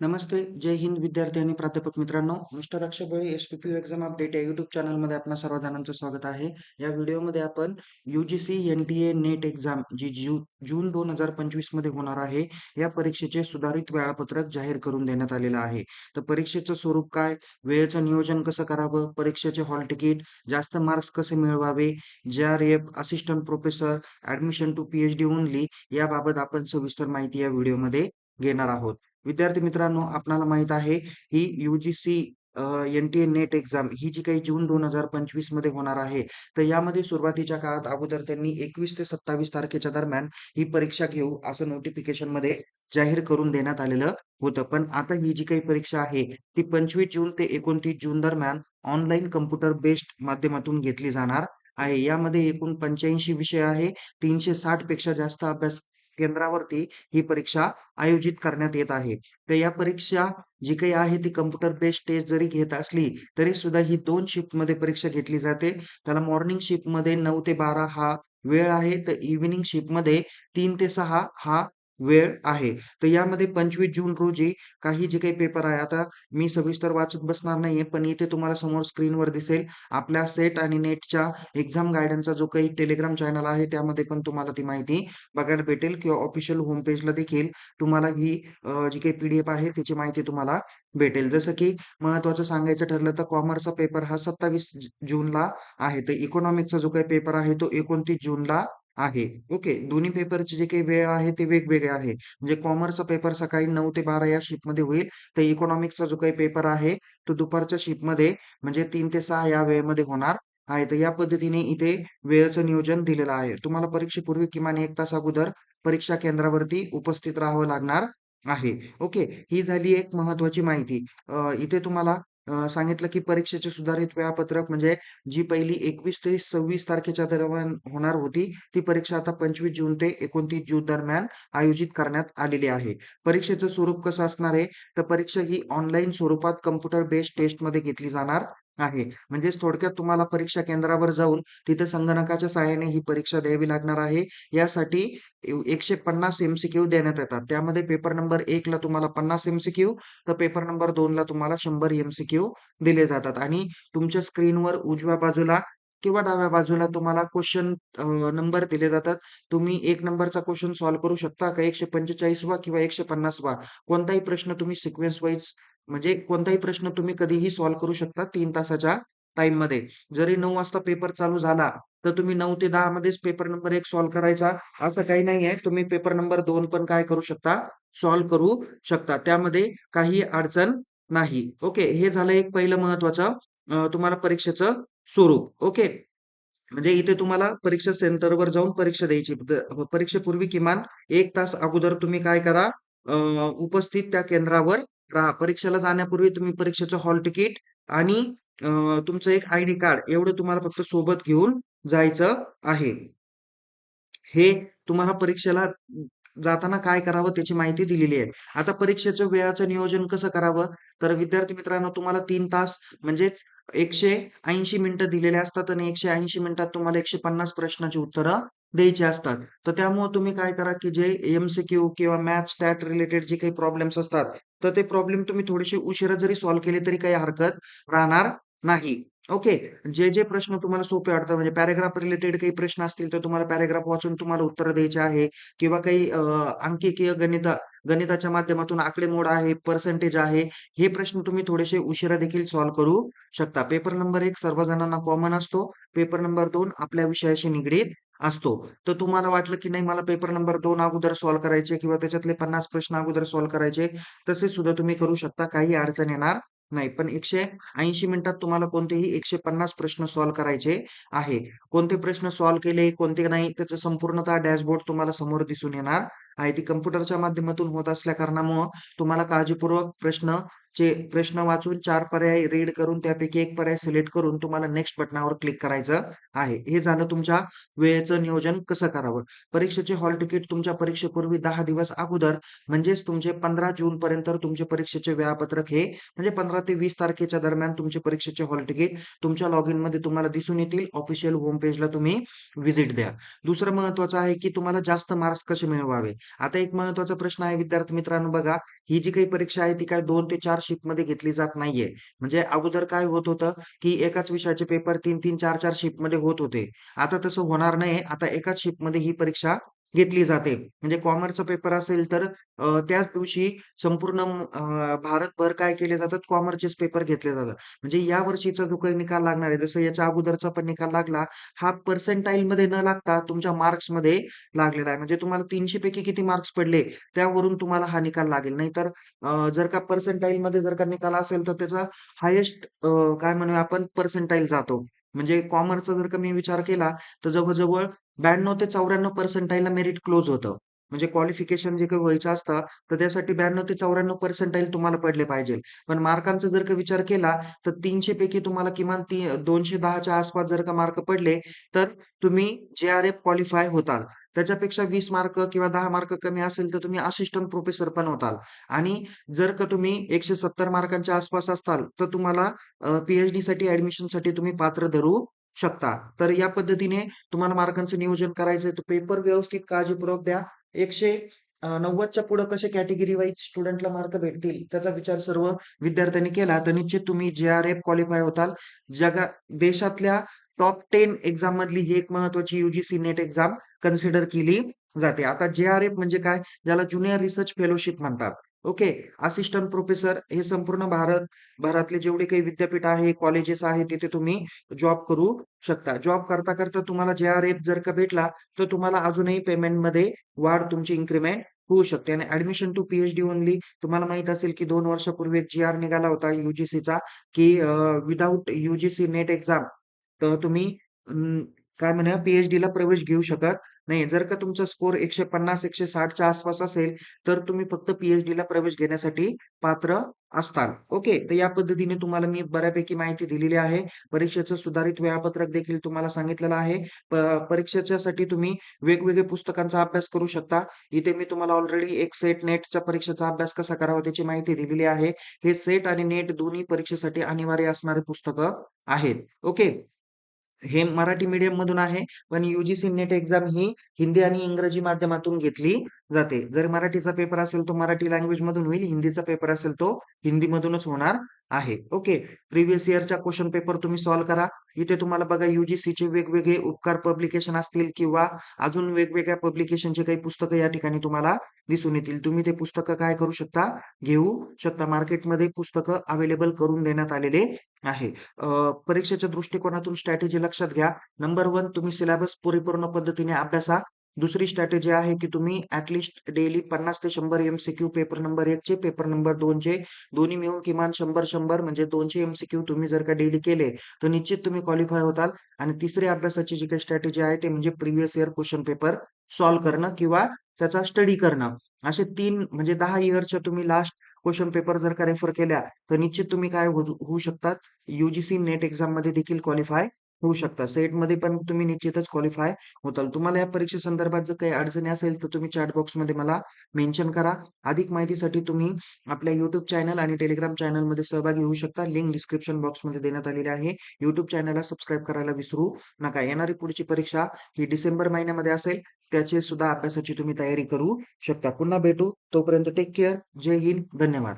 नमस्ते. जय हिंद विद्यार्थी आणि प्राध्यापक मित्रांनो. Mister Akshay Bali S P P exam update या YouTube चॅनलमध्ये आपल्या सर्व जणांचं स्वागत आहे. या व्हिडिओमध्ये आपण यू-जी-सी एन-टी-ए नेट एक्झाम जी जू जून 2025 मध्ये होणार आहे, या परीक्षेचे सुधारित वेळापत्रक जाहीर करून देण्यात आलेलं आहे. तर परीक्षेचं स्वरूप काय? वेळेचं नियोजन कसं करावं? परीक्षेचे हॉल तिकीट, जास्त मार्क्स कसे मिळवावे? J R F, assistant professor, admission to PhD only याबाबत आपण सविस्तर माहिती या व्हिडिओमध्ये घेणार आहोत. विद्यार्थी मित्रांनो, आपणाला माहीत आहे ही UGC N T NET exam ही जी काही जून 2025 मध्ये होणार आहे, तर यामध्ये सुरुवातीच्या काळात अगोदर त्यांनी 21 ते 27 तारखेच्या दरम्यान ही परीक्षा घेऊ असं नोटिफिकेशनमध्ये जाहीर करून देण्यात आलेलं होतं. पण आता ही जी काही परीक्षा आहे, ती 25 जून ते 29 जून दरम्यान ऑनलाईन कम्प्युटर बेस्ड माध्यमातून घेतली जाणार आहे. यामध्ये एकूण 85 विषय आहे. 360 पेक्षा जास्त अभ्यास केंद्रावरती ही परीक्षा आयोजित करण्यात येत आहे. तर या परीक्षा जी काही आहे ती कम्प्युटर बेस्ड टेस्ट जरी घेत असली, तरी सुद्धा ही दोन शिफ्टमध्ये परीक्षा घेतली जाते. त्याला मॉर्निंग शिफ्टमध्ये नऊ ते 12 हा वेळ आहे, तर इव्हिनिंग शिफ्टमध्ये तीन ते सहा हा वेळ आहे. तर यामध्ये 25 जून रोजी काही जे काही पेपर आहे, आता मी सविस्तर वाचत बसणार नाहीये, पण इथे तुम्हाला समोर स्क्रीनवर दिसेल आपल्या सेट आणि नेटच्या एक्झाम गाईडन्सचा जो काही टेलिग्राम चॅनल आहे, त्यामध्ये पण तुम्हाला ती माहिती बघायला भेटेल किंवा ऑफिशियल होम पेजला देखील तुम्हाला ही जी काही पीडीएफ आहे त्याची माहिती तुम्हाला भेटेल. जसं की महत्वाचं सांगायचं ठरलं तर कॉमर्सचा पेपर हा सत्तावीस जूनला आहे. तर इकॉनॉमिक्सचा जो काही पेपर आहे तो 29 जूनला आहे. ओके. दोन्ही पेपरची जे काही वेळ आहे ते वेगवेगळे आहे. म्हणजे कॉमर्सचा पेपर सकाळी 9 ते 12 या शिफ्टमध्ये होईल. तर इकॉनॉमिक्सचा जो काही पेपर आहे तो दुपारच्या शिफ्टमध्ये म्हणजे 3 ते 6 या वेळेमध्ये होणार आहे. तर या पद्धतीने इथे वेळेचं नियोजन दिलेलं आहे. तुम्हाला परीक्षेपूर्वी किमान 1 तास अगोदर परीक्षा केंद्रावरती उपस्थित राहावं लागणार आहे. ओके. ही झाली एक महत्त्वाची माहिती. अ, इथे तुम्हाला सांगितलं की परीक्षेचे सुधारित वेळापत्रक म्हणजे जी पहिली 21 ते 26 तारखेच्या दरम्यान होणार होती, ती परीक्षा आता 25 जून ते 29 जून दरम्यान आयोजित करण्यात आलेली आहे. परीक्षेचं स्वरूप कसं असणार आहे? तर परीक्षा ही ऑनलाईन स्वरूपात कॉम्प्युटर बेस्ड टेस्टमध्ये घेतली जाणार आहे. म्हणजेच थोडक्यात तुम्हाला परीक्षा केंद्रावर जाऊन तिथे संगणकाच्या सहाय्याने ही परीक्षा द्यावी लागणार आहे. यासाठी एकशे पन्नास एमसी क्यू देण्यात येतात. त्यामध्ये पेपर नंबर एक ला तुम्हाला 50 एम-सी-क्यू, तर पेपर नंबर दोन ला तुम्हाला शंभर एमसी क्यू दिले जातात आणि तुमच्या स्क्रीनवर उजव्या बाजूला किंवा डाव्या बाजूला तुम्हाला क्वेश्चन नंबर दिले जातात. तुम्ही एक नंबरचा क्वेश्चन सॉल्व्ह करू शकता का 145 वा किंवा 150 वा कोणताही प्रश्न तुम्ही सिक्वेन्स वाईज म्हणजे कोणताही प्रश्न तुम्ही कधीही सॉल्व्ह करू शकता तीन तासाच्या टाईममध्ये. जरी नऊ वाजता पेपर चालू झाला, तर तुम्ही नऊ ते दहा मध्येच पेपर नंबर एक सॉल्व्ह करायचा असं काही नाहीये. तुम्ही पेपर नंबर दोन पण काय करू शकता? सॉल्व्ह करू शकता. त्यामध्ये काही अडचण नाही. ओके. हे झालं एक पहिलं महत्वाचं तुम्हाला परीक्षेचं स्वरूप. ओके. म्हणजे इथे तुम्हाला परीक्षा सेंटरवर जाऊन परीक्षा द्यायची. हो, परीक्षेपूर्वी किमान एक तास अगोदर तुम्ही काय करा उपस्थित त्या केंद्रावर राहा. परीक्षेला जाण्यापूर्वी तुम्ही परीक्षेचं हॉल तिकीट आणि तुमचं एक आयडी कार्ड एवढं तुम्हाला फक्त सोबत घेऊन जायचं आहे. हे तुम्हाला परीक्षेला जाताना काय करावं त्याची माहिती दिलेली आहे. आता परीक्षेचं वेळाचं नियोजन कसं करावं? तर विद्यार्थी मित्रांनो तुम्हाला तीन तास म्हणजेच 180 मिनिटं दिलेले असतात आणि 180 मिनिटात तुम्हाला 150 प्रश्नाची उत्तरं द्यायचे असतात. तर त्यामुळे तुम्ही काय करा, की जे एम-सी-क्यू किंवा मॅथ्स, स्टॅट रिलेटेड जे काही प्रॉब्लेम्स असतात, तर ते प्रॉब्लेम तुम्ही थोडेसे उशिरा जरी सॉल्व्ह केले तरी काही हरकत राहणार नाही. ओके. जे, जे प्रश्न तुम्हाला सोपे वाटतात म्हणजे पॅरेग्राफ रिलेटेड काही प्रश्न असतील तर तुम्हाला पॅरेग्राफ वाचून तुम्हाला उत्तर द्यायचे आहे किंवा काही अंकिकीय अंकीय गणित गणिताच्या माध्यमातून आकडेमोड आहे, पर्सेंटेज आहे, हे प्रश्न तुम्ही थोडेसे उशिरा देखील सॉल्व्ह करू शकता. पेपर नंबर एक सर्व जणांना कॉमन असतो. पेपर नंबर दोन आपल्या विषयाशी निगडीत असतो. तर तुम्हाला वाटलं की नाही मला पेपर नंबर दोन अगोदर सॉल्व्ह करायचे किंवा त्याच्यातले 50 प्रश्न अगोदर सॉल्व्ह करायचे, तसे सुद्धा तुम्ही करू शकता. काही अडचण येणार नाही. पण 180 मिनिटात तुम्हाला कोणतेही 150 प्रश्न सॉल्व्ह करायचे आहे. कोणते प्रश्न सॉल्व्ह केले, कोणते नाही त्याचं संपूर्णतः डॅशबोर्ड तुम्हाला समोर दिसून येणार आहे. ती कम्प्युटरच्या माध्यमातून होत असल्या कारणामुळं तुम्हाला काळजीपूर्वक प्रश्न चे प्रश्न वाचून चार पर्याय रीड करून त्यापैकी एक पर्याय सिलेक्ट करून तुम्हाला नेक्स्ट बटनावर क्लिक करायचं आहे. हे झालं तुमच्या वेळेचं नियोजन कसं करावं. परीक्षेचे हॉल तिकीट तुमच्या परीक्षेपूर्वी दहा दिवस अगोदर म्हणजेच तुमचे 15 जून पर्यंत तुमचे परीक्षेचे वेळापत्रक हे म्हणजे 15 ते वीस तारखेच्या दरम्यान तुमचे परीक्षेचे हॉल तिकीट तुमच्या लॉगमध्ये तुम्हाला दिसून येतील. ऑफिशियल होम पेजला तुम्ही व्हिजिट द्या. दुसरं महत्वाचं आहे, की तुम्हाला जास्त मार्क्स कसे मिळवावे. आता एक महत्त्वाचा प्रश्न आहे विद्यार्थी मित्रांनो बघा, ही जी काही परीक्षा आहे ती काय दोन ते चार शिफ्टमध्ये घेतली जात नाहीये. म्हणजे अगोदर काय होत होतं, की एकाच विषयाचे पेपर 3-3, 4-4 शिफ्टमध्ये होत होते. आता तसं होणार नाही. आता एकाच शिफ्टमध्ये ही परीक्षा घेतली जाते. म्हणजे कॉमर्सचा पेपर असेल तर त्याच दिवशी संपूर्ण भारतभर काय केले जातात कॉमर्सचेच पेपर घेतले जातात. म्हणजे या वर्षीचा जो काही निकाल लागणार आहे, जसं याच्या अगोदरचा पण निकाल लागला, हा पर्सेंटाइलमध्ये न लागता तुमच्या मार्क्समध्ये लागलेला आहे. म्हणजे तुम्हाला तीनशे पैकी किती मार्क्स पडले, त्यावरून तुम्हाला हा निकाल लागेल. नाहीतर जर का पर्सेंटाइलमध्ये जर का निकाल असेल, तर त्याचा हायेस्ट काय म्हणूया आपण पर्सेंटाइल जातो. म्हणजे कॉमर्सचा जर का मी विचार केला, तर जवळजवळ 92 ते चौऱ्याण्णव पर्सेंटाईलला मेरिट क्लोज होतं. म्हणजे क्वालिफिकेशन जे काही व्हायचं असतं, तर त्यासाठी 92 ते चौऱ्याण्णव पर्सेंटाईल तुम्हाला पडले पाहिजे. पण मार्कांचा जर का विचार केला, तर तीनशे पैकी तुम्हाला किमान ती दोनशे दहाच्या आसपास जर का मार्क पडले, तर तुम्ही जे-आर-एफ क्वालिफाय होताल. त्याच्यापेक्षा वीस मार्क किंवा दहा मार्क कमी असेल, तर तुम्ही असिस्टंट प्रोफेसर पण होताल. आणि जर का तुम्ही 170 मार्कांच्या आसपास असताल, तर तुम्हाला अ, पी-एच-डीसाठी तुम्ही पात्र धरू शकता. तर या पद्धतीने तुम्हाला मार्कांचं नियोजन करायचंय, तर पेपर व्यवस्थित काळजीपूर्वक द्या. एकशे नव्वदच्या पुढे कसे कॅटेगरी वाईज स्टुडंटला मार्क भेटतील, त्याचा विचार सर्व विद्यार्थ्यांनी केला, तर निश्चित तुम्ही जे-आर-एफ क्वालिफाय होताल. जगा देशातल्या टॉप टेन एक्झाम मधली ही एक महत्त्वाची युजीसी नेट एक्झाम कन्सिडर केली जाते. आता जे-आर-एफ म्हणजे काय? ज्याला ज्युनियर रिसर्च फेलोशिप म्हणतात. ओके. असिस्टंट प्रोफेसर हे संपूर्ण भारत भरातले जेवढे काही विद्यापीठ आहे, कॉलेजेस आहेत, तिथे तुम्ही जॉब करू शकता. जॉब करता-करता तुम्हाला जे-आर-एफ जर का भेटला, तर तुम्हाला अजूनही पेमेंटमध्ये वाढ तुमची इन्क्रिमेंट होऊ शकते. आणि ऍडमिशन टू पी-एच-डी तुम्हाला माहीत असेल, की दोन वर्षापूर्वी एक जी-आर निघाला होता युजीसीचा की विदाऊट युजीसी नेट एक्झाम तर तुम्ही काय म्हणा पीएचडी ला प्रवेश घेऊ शकत नाही. जर का तुमचा स्कोर 150-160 च्या आसपास असेल, तर तुम्ही फक्त पीएचडी ला प्रवेश घेण्यासाठी पात्र असताल. ओके. तर या पद्धतीने तुम्हाला मी बऱ्यापैकी माहिती दिलेली आहे. परीक्षेचं सुधारित वेळापत्रक देखील तुम्हाला सांगितलेलं आहे. परीक्षेच्यासाठी तुम्ही वेगवेगळे पुस्तकांचा अभ्यास करू शकता. इथे मी तुम्हाला ऑलरेडी एक सेट नेटच्या परीक्षेचा अभ्यास कसा करावा त्याची माहिती दिलेली आहे. हे सेट आणि नेट दोन्ही परीक्षेसाठी अनिवार्य असणारे पुस्तकं आहेत. ओके. हे मराठी मीडियम मधून आहे. पण युजीसी नेट एक्झाम ही हिंदी आणि इंग्रजी माध्यमातून घेतली जाते. जर मराठीचा पेपर असेल, तो मराठी लँग्वेज मधून होईल. हिंदीचा पेपर असेल, तो हिंदीमधूनच होणार आहे. ओके. प्रिव्हियस इयरच्या क्वेश्चन पेपर तुम्ही सॉल्व्ह करा. इथे तुम्हाला बघा चे वेगवेगळे उपकार पब्लिकेशन असतील किंवा अजून वेगवेगळ्या पब्लिकेशनचे काही पुस्तकं या ठिकाणी तुम्हाला दिसून येतील. तुम्ही ते पुस्तकं काय करू शकता? घेऊ शकता. मार्केटमध्ये पुस्तकं अवेलेबल करून देण्यात आलेले आहे. परीक्षेच्या दृष्टिकोनातून स्ट्रॅटेजी लक्षात घ्या. नंबर वन तुम्ही सिलेबस परिपूर्ण पद्धतीने अभ्यासा. दुसरी स्ट्रॅटेजी आहे, की तुम्ही ऍटलिस्ट डेली 50 ते शंभर एमसीक्यू पेपर नंबर एक चे, पेपर नंबर 2 चे दोन्ही मिळून किमान शंभर शंभर म्हणजे दोनशे एमसीक्यू तुम्ही जर का डेली केले, तर निश्चित तुम्ही क्वालिफाय होताल. आणि तिसरी अभ्यासाची जी काही स्ट्रॅटेजी आहे, ते म्हणजे previous year question paper solve करणं किंवा त्याचा स्टडी करणं. असे तीन म्हणजे दहा इयरच्या तुम्ही लास्ट क्वेश्चन पेपर जर का रेफर केल्या, तर निश्चित तुम्ही काय होऊ शकतात, युजीसी नेट एक्झाममध्ये देखील क्वालिफाय होऊ शकता. सेटमध्ये पण तुम्ही निश्चितच क्वालिफाय होताल. तुम्हाला या परीक्षेसंदर्भात जर काही अडचणी असेल, तर तुम्ही चॅट बॉक्समध्ये मला मेन्शन करा. अधिक माहितीसाठी तुम्ही आपल्या युट्यूब चॅनल आणि Telegram चॅनलमध्ये सहभागी होऊ शकता. लिंक डिस्क्रिप्शन बॉक्समध्ये देण्यात आलेली आहे. युट्यूब चॅनलला सबस्क्राईब करायला विसरू नका. येणारी पुढची परीक्षा ही डिसेंबर महिन्यामध्ये असेल. त्याची सुद्धा अभ्यासाची तुम्ही तयारी करू शकता. पुन्हा भेटू. तोपर्यंत टेक केअर. जय हिंद. धन्यवाद.